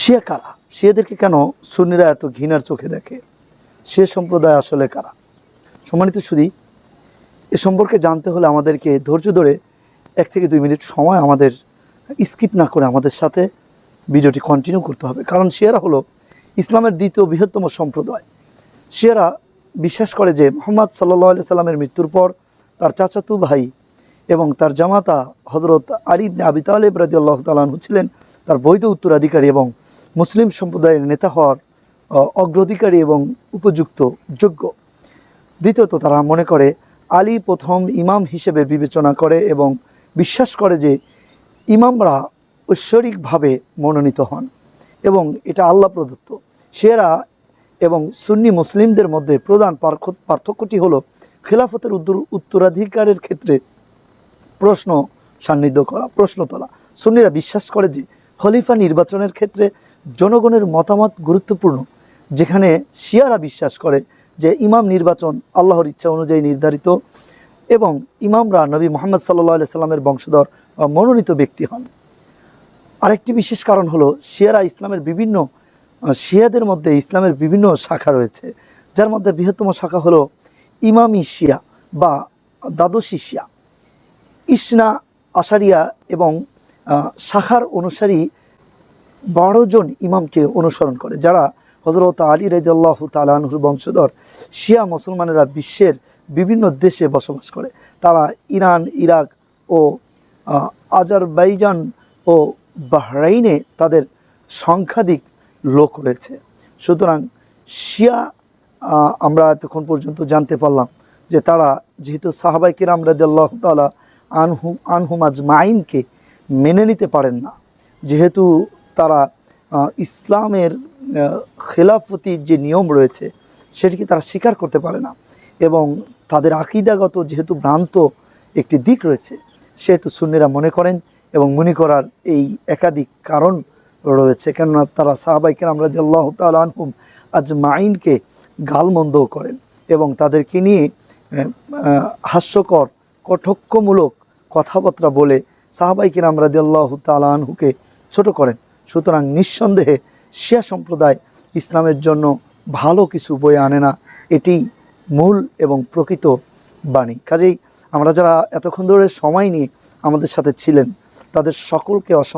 শিয়া কারা? শিয়াদেরকে কেন সুন্নিরা এত ঘৃণার চোখে দেখে? সে সম্প্রদায় আসলে কারা? সম্মানিত শুধু এ সম্পর্কে জানতে হলে আমাদেরকে ধৈর্য ধরে এক থেকে দুই মিনিট সময় আমাদের স্কিপ না করে আমাদের সাথে ভিডিওটি কন্টিনিউ করতে হবে। কারণ শিয়ারা হলো ইসলামের দ্বিতীয় বৃহত্তম সম্প্রদায়। শিয়ারা বিশ্বাস করে যে মোহাম্মদ সাল্লাহ সাল্লামের মৃত্যুর পর তার চাচাতু ভাই এবং তার জামাতা হজরত আরিবনে আবি তালেব রাজি আল্লাহ তালাহু ছিলেন তার বৈধ উত্তরাধিকারী এবং মুসলিম সম্প্রদায়ের নেতা হওয়ার অগ্রাধিকারী এবং উপযুক্ত যোগ্য। দ্বিতীয়ত তারা মনে করে, আলী প্রথম ইমাম হিসেবে বিবেচনা করে এবং বিশ্বাস করে যে ইমামরা ঐশ্বরিকভাবে মনোনীত হন এবং এটা আল্লাহ প্রদত্ত। সেরা এবং সুন্নি মুসলিমদের মধ্যে প্রধান পার্থ- পার্থক্যটি হলো খেলাফতের উত্তর, উত্তরাধিকারের ক্ষেত্রে প্রশ্ন সান্নিধ্য করা প্রশ্ন তোলা সুন্নিরা বিশ্বাস করে যে খলিফা নির্বাচনের ক্ষেত্রে জনগণের মতামত গুরুত্বপূর্ণ, যেখানে শিয়ারা বিশ্বাস করে যে ইমাম নির্বাচন আল্লাহর ইচ্ছা অনুযায়ী নির্ধারিত এবং ইমামরা নবী মোহাম্মদ সাল্লাহ সাল্লামের বংশধর মনোনীত ব্যক্তি হন। আরেকটি বিশেষ কারণ হলো শিয়ারা ইসলামের বিভিন্ন শিয়াদের মধ্যে ইসলামের বিভিন্ন শাখা রয়েছে, যার মধ্যে বৃহত্তম শাখা হলো ইমামি শিয়া বা দ্বাদশী শিয়া। ইসনা, আশারিয়া এবং শাখার অনুসারী বারো জন ইমামকে অনুসরণ করে, যারা হজরত আলী রাজিয়াল্লাহ তালাহুর বংশধর। শিয়া মুসলমানেরা বিশ্বের বিভিন্ন দেশে বসবাস করে। তারা ইরান, ইরাক ও আজারবাইজান ও বাহরাইনে তাদের সংখ্যাধিক লোক রয়েছে। সুতরাং শিয়া আমরা এতক্ষণ পর্যন্ত জানতে পারলাম যে তারা যেহেতু সাহাবাই কিরাম রাদিয়াল্লাহু তাআলা আনহু আনহুমাজ মাইনকে মেনে নিতে পারেন না, যেহেতু তারা ইসলামের খেলাফতির যে নিয়ম রয়েছে, সেটিকে তারা স্বীকার করতে পারে না। এবং তাদের আকিদাগত যেহেতু ভ্রান্ত একটি দিক রয়েছে, সেহেতু সুন্নিরা মনে করেন এবং মনে করার এই একাধিক কারণ রয়েছে। কেননা তারা সাহাবাইকে আমরা যে আল্লাহ আনহুম আজ মাইনকে গালমন্দও করেন এবং তাদেরকে নিয়ে হাস্যকর কঠোক্ষমূলক কথাবার্তা বলে সাহাবাইকে আমরা যে আল্লাহ আনহুকে ছোট করেন। সুতরাং নিঃসন্দেহে শিয়া সম্প্রদায় ইসলামের জন্য ভালো কিছু বয়ে আনে না। এটি মূল এবং প্রকৃত বাণী। কাজেই আমরা যারা এতক্ষণ ধরে সময় নিয়ে আমাদের সাথে ছিলেন, তাদের সকলকে অসংখ্য